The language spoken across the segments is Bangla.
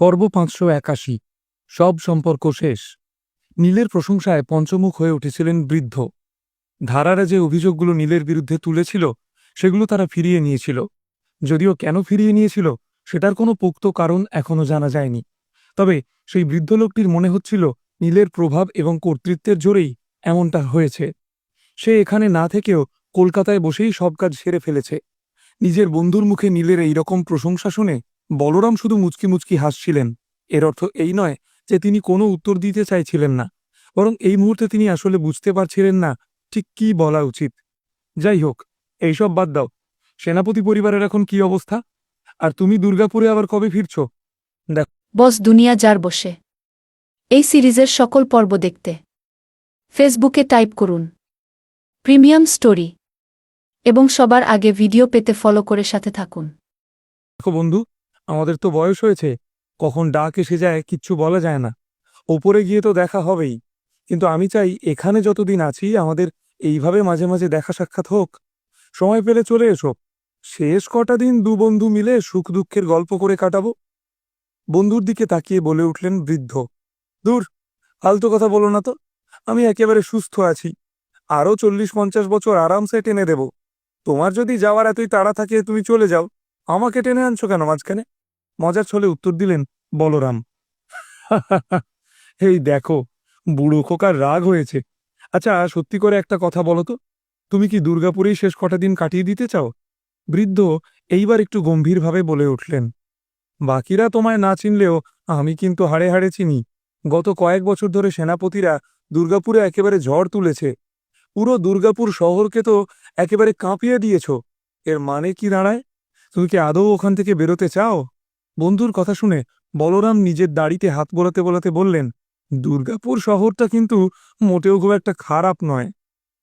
পর্ব পাঁচশো একাশি। সব সম্পর্ক শেষ। নীলের প্রশংসায় পঞ্চমুখ হয়ে উঠেছিলেন বৃদ্ধ। ধারারা যে অভিযোগগুলো নীলের বিরুদ্ধে তুলেছিল, সেগুলো তারা ফিরিয়ে নিয়েছিল। যদিও কেন ফিরিয়ে নিয়েছিল, সেটার কোনো পোক্ত কারণ এখনও জানা যায়নি। তবে সেই বৃদ্ধ লোকটির মনে হচ্ছিল, নীলের প্রভাব এবং কর্তৃত্বের জোরেই এমনটা হয়েছে। সে এখানে না থেকেও কলকাতায় বসেই সব কাজ সেরে ফেলেছে। নিজের বন্ধুর মুখে নীলের এই রকম প্রশংসা শুনে বলরাম শুধু মুচকি মুচকি হাসছিলেন। এর অর্থ এই নয় যে তিনি কোনো উত্তর দিতে চাইছিলেন না বরং এই মুহূর্তে তিনি আসলে বুঝতে পারছিলেন না ঠিক কি বলা উচিত। যাই হোক এইসব বাদ দাও। সেনাপতি পরিবারের এখন কি অবস্থা? আর তুমি দুর্গাপুরে আবার কবে ফিরছ? দেখ। বস দুনিয়া যার বসে। এই সিরিজের সকল পর্ব দেখতে। ফেসবুকে টাইপ করুন। Premium story. এবং সবার আগে ভিডিও পেতে ফলো করে সাথে থাকুন। দেখো বন্ধু আমাদের তো বয়স হয়েছে, কখন ডাক এসে যায় কিচ্ছু বলা যায় না। ওপরে গিয়ে তো দেখা হবেই। কিন্তু আমি চাই এখানে যতদিন আছি, আমাদের এইভাবে মাঝে মাঝে দেখা সাক্ষাৎ হোক। সময় পেলে চলে এসো। শেষ কটা দিন দু বন্ধু মিলে সুখ দুঃখের গল্প করে কাটাবো। বন্ধুর দিকে তাকিয়ে বলে উঠলেন বৃদ্ধ। দূর, ফালতু কথা বলো না তো। আমি একেবারে সুস্থ আছি। আরও চল্লিশ পঞ্চাশ বছর আরামসে টেনে দেব। তোমার যদি যাওয়ার এতই তাড়া থাকে, তুমি চলে যাও। আমাকে টেনে আনছো কেন মাঝখানে? মজার ছলে উত্তর দিলেন, বলরাম। এই দেখো, বুড়ো খোকার রাগ হয়েছে। আচ্ছা সত্যি করে একটা কথা বলো তো, তুমি কি দুর্গাপুরেই শেষ কটা দিন কাটিয়ে দিতে চাও? বৃদ্ধ এইবার একটু গম্ভীরভাবে বলে উঠলেন, বাকিরা তোমায় না চিনলেও আমি কিন্তু হাড়ে হাড়ে চিনি। গত কয়েক বছর ধরে সেনাপতিরা দুর্গাপুরে একেবারে ঝড় তুলেছে। পুরো দুর্গাপুর শহরকে তো একেবারে কাঁপিয়ে দিয়েছ। এর মানে কি দাঁড়ায়? তুমি কি আদৌ ওখান থেকে বেরোতে চাও? বন্ধুর কথা শুনে বলরাম নিজের দাড়িতে হাত বোলাতে বোলাতে বললেন, দুর্গাপুর শহরটা কিন্তু মোটেও খুব একটা খারাপ নয়।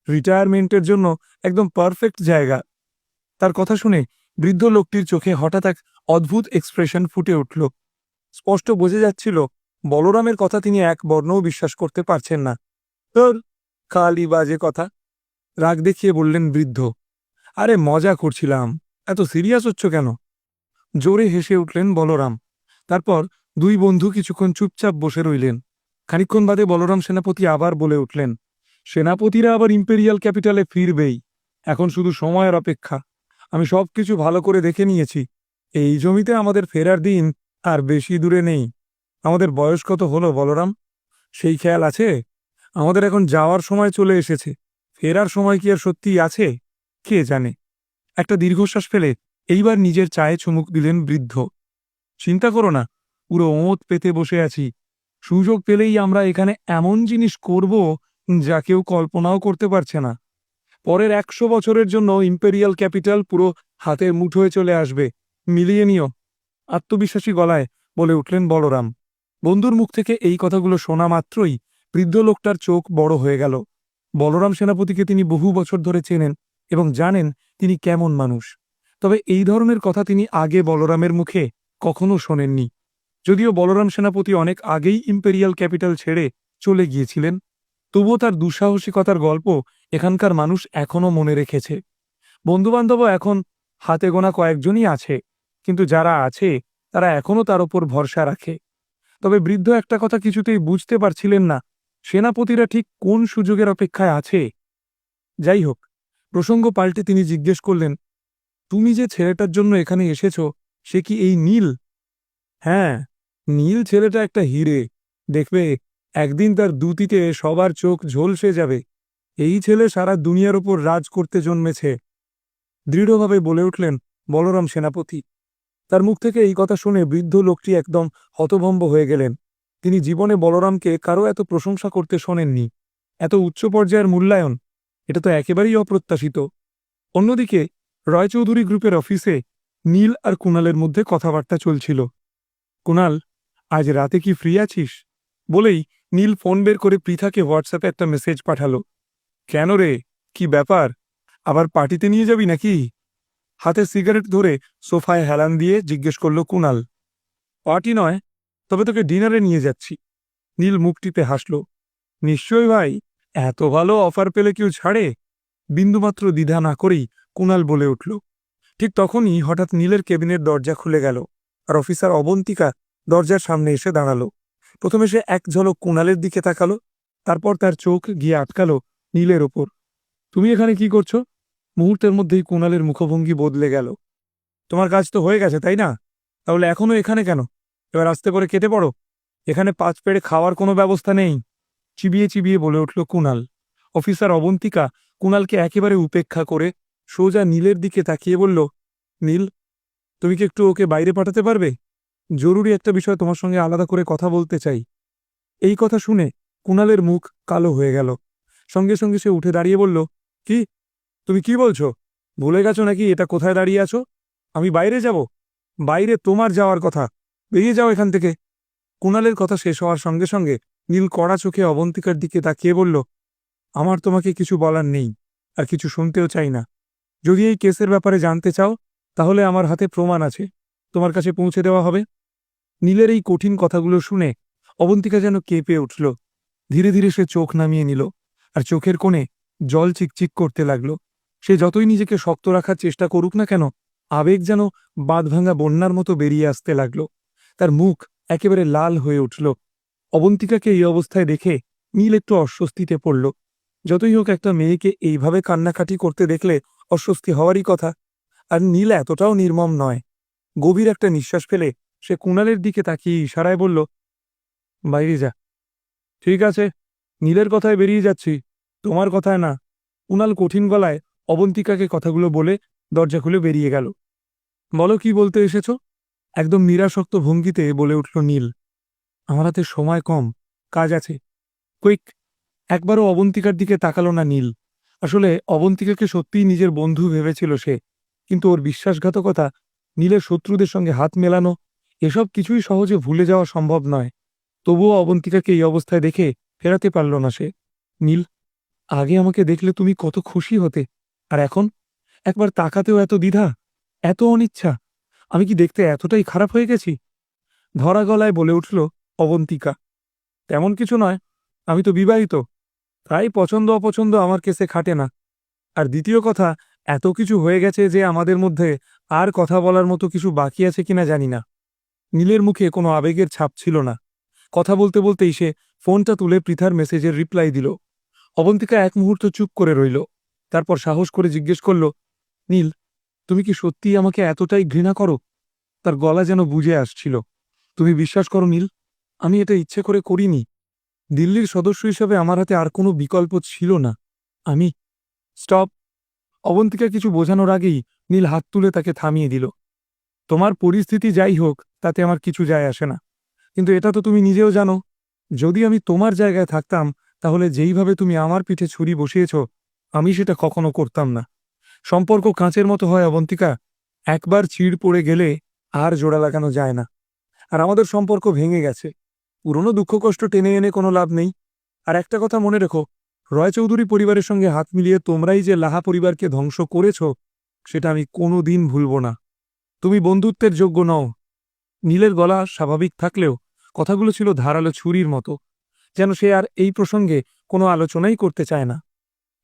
রিটায়ারমেন্টের জন্য একদম পারফেক্ট জায়গা। তার কথা শুনে বৃদ্ধ লোকটির চোখে হঠাৎ এক অদ্ভুত এক্সপ্রেশন ফুটে উঠল। স্পষ্ট বোঝা যাচ্ছিল, বলরামের কথা তিনি এক বর্ণও বিশ্বাস করতে পারছেন না। তোর খালি বাজে কথা। রাগ দেখিয়ে বললেন বৃদ্ধ। আরে মজা করছিলাম। এত সিরিয়াস হচ্ছ কেন? জোরে হেসে উঠলেন বলরাম। তারপর দুই বন্ধু কিছুক্ষণ চুপচাপ বসে রইলেন। খানিকক্ষণ বাদে বলরাম সেনাপতি আবার বলে উঠলেন, সেনাপতিরা আবার ইম্পেরিয়াল ক্যাপিটালে ফিরবেই। এখন শুধু সময়ের অপেক্ষা। আমি সব কিছু ভালো করে দেখে নিয়েছি। এই জমিতে আমাদের ফেরার দিন আর বেশি দূরে নেই। আমাদের বয়স কত হলো বলরাম? সেই খেয়াল আছে? আমাদের এখন যাওয়ার সময় চলে এসেছে। ফেরার সময় কি আর সত্যিই আছে? কে জানে? একটা দীর্ঘশ্বাস ফেলে এইবার নিজের চায়ে চুমুক দিলেন বৃদ্ধ। চিন্তা করো না, পুরো ওঁত পেতে বসে আছি। সুযোগ পেলেই আমরা এখানে এমন জিনিস করব যা কেউ কল্পনাও করতে পারছে না। পরের একশো বছরের জন্য ইম্পেরিয়াল ক্যাপিটাল পুরো হাতের মুঠোয় চলে আসবে। মিলিয়ে নিও। আত্মবিশ্বাসী গলায় বলে উঠলেন বলরাম। বন্ধুর মুখ থেকে এই কথাগুলো শোনা মাত্রই বৃদ্ধ লোকটার চোখ বড় হয়ে গেল। বলরাম সেনাপতিকে তিনি বহু বছর ধরে চেনেন এবং জানেন তিনি কেমন মানুষ। তবে এই ধরনের কথা তিনি আগে বলরামের মুখে কখনো শোনেননি। যদিও বলরাম সেনাপতি অনেক আগেই ইম্পেরিয়াল ক্যাপিটাল ছেড়ে চলে গিয়েছিলেন, তবুও তার দুঃসাহসিকতার গল্প এখানকার মানুষ এখনও মনে রেখেছে। বন্ধুবান্ধবও এখন হাতে গোনা কয়েকজনই আছে, কিন্তু যারা আছে, তারা এখনও তার ওপর ভরসা রাখে। তবে বৃদ্ধ একটা কথা কিছুতেই বুঝতে পারছিলেন না, সেনাপতিরা ঠিক কোন সুযোগের অপেক্ষায় আছে? যাই হোক, প্রসঙ্গ পাল্টে তিনি জিজ্ঞেস করলেন তুমি যে ছেলেটার জন্য এখানে এসেছ, সে কি এই নীল? হ্যাঁ নীল ছেলেটা একটা হিরে। দেখবে, একদিন তার দুতিতে সবার চোখ ঝলসে যাবে। এই ছেলে সারা দুনিয়ার ওপর রাজ করতে জন্মেছে। দৃঢ়ভাবে বলে উঠলেন, বলরাম সেনাপতি। তার মুখ থেকে এই কথা শুনে বৃদ্ধ লোকটি একদম হতভম্ব হয়ে গেলেন। তিনি জীবনে বলরামকে কারও এত প্রশংসা করতে শোনেননি। এত উচ্চ পর্যায়ের মূল্যায়ন, এটা তো একেবারেই অপ্রত্যাশিত। অন্যদিকে রয়চৌধুরী গ্রুপের অফিসে নীল আর কুণালের মধ্যে কথাবার্তা চলছিল। কুণাল, আজ রাতে কি ফ্রি আছিস? বলেই নীল ফোন বের করে পৃথাকে হোয়াটসঅ্যাপে একটা মেসেজ পাঠালো। কেন রে? কি ব্যাপার? আবার পার্টিতে নিয়ে যাবি নাকি? হাতে সিগারেট ধরে সোফায় হেলান দিয়ে জিজ্ঞেস করল কুণাল। পার্টি নয়, তবে তোকে ডিনারে নিয়ে যাচ্ছি। নীল মুখ টিপে হাসল। নিশ্চয় ভাই, এত ভালো অফার পেলে কেউ ছাড়ে? বিন্দুমাত্র দ্বিধা না করেই কুণাল বলে উঠল। ঠিক তখনই হঠাৎ নীলের কেবিনের দরজা খুলে গেল আর অফিসার অবন্তিকা দরজার সামনে এসে দাঁড়াল। প্রথমে সে এক ঝলক কুণালের দিকে তাকালো, তারপর তার চোখ গিয়ে আটকালো নীলের ওপর। তুমি এখানে কি করছ? মুহূর্তের মধ্যেই কুণালের মুখভঙ্গি বদলে গেল। তোমার কাজ তো হয়ে গেছে, তাই না? তাহলে এখনও এখানে কেন? এবার আস্তে করে কেটে পড়ো। এখানে পাঁচ পেড়ে খাওয়ার কোনো ব্যবস্থা নেই। চিবিয়ে চিবিয়ে বলে উঠল কুণাল। অফিসার অবন্তিকা কুণালকে একেবারে উপেক্ষা করে সোজা নীলের দিকে তাকিয়ে বলল, নীল, তুমি কি একটু ওকে বাইরে পাঠাতে পারবে? জরুরি একটা বিষয় তোমার সঙ্গে আলাদা করে কথা বলতে চাই। এই কথা শুনে কুণালের মুখ কালো হয়ে গেল। সঙ্গে সঙ্গে সে উঠে দাঁড়িয়ে বলল, কি? তুমি কি বলছো? ভুলে গেছো নাকি এটা কোথায় দাঁড়িয়ে আছো? আমি বাইরে যাব? বাইরে তোমার যাওয়ার কথা। বেরিয়ে যাও এখান থেকে। কুণালের কথা শেষ হওয়ার সঙ্গে সঙ্গে নীল কড়া চোখে অবন্তিকার দিকে তাকিয়ে বলল, আমার তোমাকে কিছু বলার নেই, আর কিছু শুনতেও চাই না। যদি এই কেসের ব্যাপারে জানতে চাও, তাহলে আমার হাতে প্রমাণ আছে। তোমার কাছে পৌঁছে দেওয়া হবে। নীলের এই কঠিন কথাগুলো শুনে অবন্তিকা যেন কেঁপে উঠল। ধীরে ধীরে সে চোখ নামিয়ে নিল আর চোখের কোণে জল চিকচিক করতে লাগল। সে যতই নিজেকে শক্ত রাখার চেষ্টা করুক না কেন, আবেগ যেন বাঁধভাঙা বন্যার মতো বেরিয়ে আসতে লাগল। তার মুখ একেবারে লাল হয়ে উঠল। অবন্তিকাকে এই অবস্থায় দেখে নীল একটু অস্বস্তিতে পড়ল। যতই হোক একটা মেয়েকে এইভাবে কান্নাকাটি করতে দেখলে অস্বস্তি হওয়ারই কথা। আর নীল এতটাও নির্মম নয়। গভীর একটা নিঃশ্বাস ফেলে সে কুণালের দিকে তাকিয়ে ইশারায় বলল, বাইরে যা। ঠিক আছে, নীলের কথায় বেরিয়ে যাচ্ছি। তোমার কথায় না। কুণাল কঠিন গলায় অবন্তিকাকে কথাগুলো বলে দরজা খুলে বেরিয়ে গেল। বলো কি বলতে এসেছ? একদম নিরাসক্ত ভঙ্গিতে বলে উঠল নীল, আমার হাতে সময় কম, কাজ আছে। কুইক, একবারও অবন্তিকার দিকে তাকালো না নীল। আসলে অবন্তিকাকে সত্যিই নিজের বন্ধু ভেবেছিল সে, কিন্তু ওর বিশ্বাসঘাতকতা, নীলের শত্রুদের সঙ্গে হাত মেলানো, এসব কিছুই সহজে ভুলে যাওয়া সম্ভব নয়। তবুও অবন্তিকাকে এই অবস্থায় দেখে ফেরাতে পারল না সে। নীল, আগে আমাকে দেখলে তুমি কত খুশি হতে, আর এখন? একবার তাকাতেও এত দ্বিধা, এত অনিচ্ছা, আমি কি দেখতে এতটাই খারাপ হয়ে গেছি? ধরা গলায় বলে উঠল অবন্তিকা। তেমন কিছু নয়, আমি তো বিবাহিত। তাই পছন্দ অপছন্দ আমার কেসে খাটে না। আর দ্বিতীয় কথা, এত কিছু হয়ে গেছে যে আমাদের মধ্যে আর কথা বলার মতো কিছু বাকি আছে কিনা জানি না। নীলের মুখে কোনো আবেগের ছাপ ছিল না। কথা বলতে বলতেই সে ফোনটা তুলে পৃথার মেসেজের রিপ্লাই দিল। অবন্তিকা এক মুহূর্ত চুপ করে রইল। তারপর সাহস করে জিজ্ঞেস করল, নীল, তুমি কি সত্যিই আমাকে এতটাই ঘৃণা করো? তার গলা যেন বুঝে আসছিল। তুমি বিশ্বাস করো নীল, আমি এটা ইচ্ছে করে করিনি। দিল্লির সদস্য হিসাবে আমার হাতে আর কোনো বিকল্প ছিল না। আমি, স্টপ, অবন্তিকা কিছু বোঝানোর আগেই নীল হাত তুলে তাকে থামিয়ে দিল। তোমার পরিস্থিতি যাই হোক, তাতে আমার কিছু যায় আসে না। কিন্তু এটা তো তুমি নিজেও জানো। যদি আমি তোমার জায়গায় থাকতাম, তাহলে যেইভাবে তুমি আমার পিঠে ছুরি বসিয়েছ, আমি সেটা কখনো করতাম না। সম্পর্ক কাঁচের মতো হয়, অবন্তিকা। একবার চিড় পড়ে গেলে আর জোড়া লাগানো যায় না। আর আমাদের সম্পর্ক ভেঙে গেছে। পুরনো দুঃখ কষ্ট টেনে এনে কোনো লাভ নেই। আর একটা কথা মনে রেখো, রয় চৌধুরী পরিবারের সঙ্গে হাত মিলিয়ে তোমরাই যে লাহা পরিবারকে ধ্বংস করেছ, সেটা আমি কোনো দিন ভুলব না। তুমি বন্ধুত্বের যোগ্য নও। নীলের গলা স্বাভাবিক থাকলেও কথাগুলো ছিল ধারালো ছুরির মতো, যেন সে আর এই প্রসঙ্গে কোনো আলোচনাই করতে চায় না।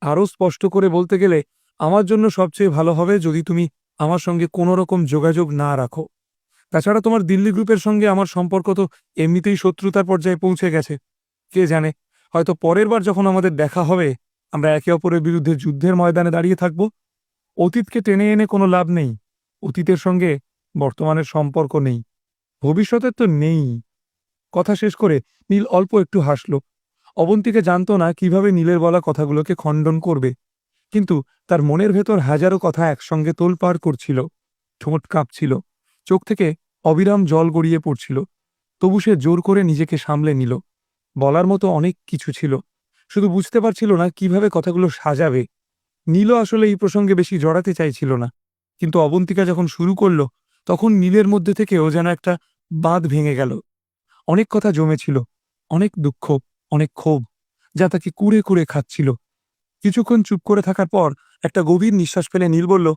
আরও স্পষ্ট করে বলতে গেলে, আমার জন্য সবচেয়ে ভালো হবে যদি তুমি আমার সঙ্গে কোনো রকম যোগাযোগ না রাখো। তাছাড়া তোমার দিল্লি গ্রুপের সঙ্গে আমার সম্পর্ক তো এমনিতেই শত্রুতার পর্যায়ে পৌঁছে গেছে। কে জানে? হয়তো পরের বার যখন আমাদের দেখা হবে, আমরা একে অপরের বিরুদ্ধে যুদ্ধের ময়দানে দাঁড়িয়ে থাকব। অতীতকে টেনে এনে কোনো লাভ নেই। অতীতের সঙ্গে বর্তমানের সম্পর্ক নেই। ভবিষ্যতের তো নেই। কথা শেষ করে নীল অল্প একটু হাসল। অবন্তীকে জানত না কীভাবে নীলের বলা কথাগুলোকে খণ্ডন করবে। কিন্তু তার মনের ভেতর হাজারো কথা একসঙ্গে তোলপাড় করছিল। ঠোঁট কাঁপছিল। চোখ থেকে অবিরাম জল গড়িয়ে পড়ছিল। তবু সে জোর করে নিজেকে সামলে নিল। বলার মতো অনেক কিছু ছিল। শুধু বুঝতে পারছিল না কীভাবে কথাগুলো সাজাবে। নীলও আসলে এই প্রসঙ্গে বেশি জড়াতে চাইছিল না। কিন্তু অবন্তিকা যখন শুরু করল, তখন নীলের মধ্যে থেকেও যেন একটা বাঁধ ভেঙে গেল। অনেক কথা জমেছিল। অনেক দুঃখ, অনেক ক্ষোভ, যা তাকে কুড়ে কুড়ে খাচ্ছিল। কিছুক্ষণ চুপ করে থাকার পর একটা গভীর নিঃশ্বাস ফেলে নীল বলল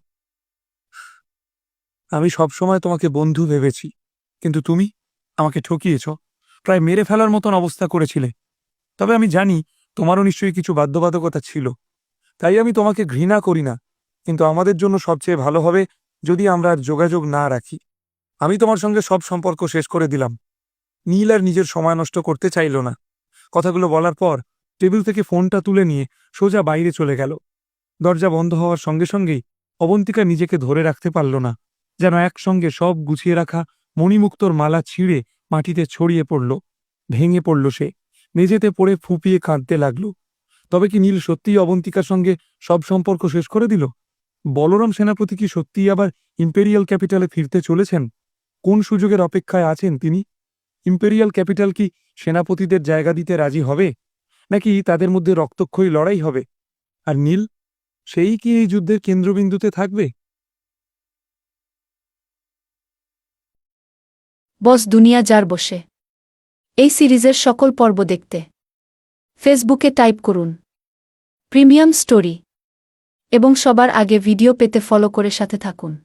আমি সবসময় তোমাকে বন্ধু ভেবেছি, কিন্তু তুমি আমাকে ঠকিয়েছ। প্রায় মেরে ফেলার মতন অবস্থা করেছিলে। তবে আমি জানি তোমারও নিশ্চয়ই কিছু বাধ্যবাধকতা ছিল। তাই আমি তোমাকে ঘৃণা করি না, কিন্তু আমাদের জন্য সবচেয়ে ভালো হবে যদি আমরা আর যোগাযোগ না রাখি। আমি তোমার সঙ্গে সব সম্পর্ক শেষ করে দিলাম। নীল আর নিজের সময় নষ্ট করতে চাইল না। কথাগুলো বলার পর টেবিল থেকে ফোনটা তুলে নিয়ে সোজা বাইরে চলে গেল। দরজা বন্ধ হওয়ার সঙ্গে সঙ্গেই অবন্তিকা নিজেকে ধরে রাখতে পারল না। যেন একসঙ্গে সব গুছিয়ে রাখা মণিমুক্তর মালা ছিঁড়ে মাটিতে ছড়িয়ে পড়ল, ভেঙে পড়ল সে। মেঝেতে পড়ে ফুপিয়ে কাঁদতে লাগল। তবে কি নীল সত্যিই অবন্তিকার সঙ্গে সব সম্পর্ক শেষ করে দিল? বলরাম সেনাপতি কি সত্যিই আবার ইম্পেরিয়াল ক্যাপিটালে ফিরতে চলেছেন? কোন সুযোগের অপেক্ষায় আছেন তিনি? ইম্পেরিয়াল ক্যাপিটাল কি সেনাপতিদের জায়গা দিতে রাজি হবে? নাকি তাদের মধ্যে রক্তক্ষয়ী লড়াই হবে? আর নীল, সেই কি এই যুদ্ধের কেন্দ্রবিন্দুতে থাকবে? বস দুনিয়া যার বসে। এই সিরিজের সকল পর্ব দেখতে। ফেসবুকে টাইপ করুন। Premium story. এবং সবার আগে ভিডিও পেতে ফলো করে সাথে থাকুন।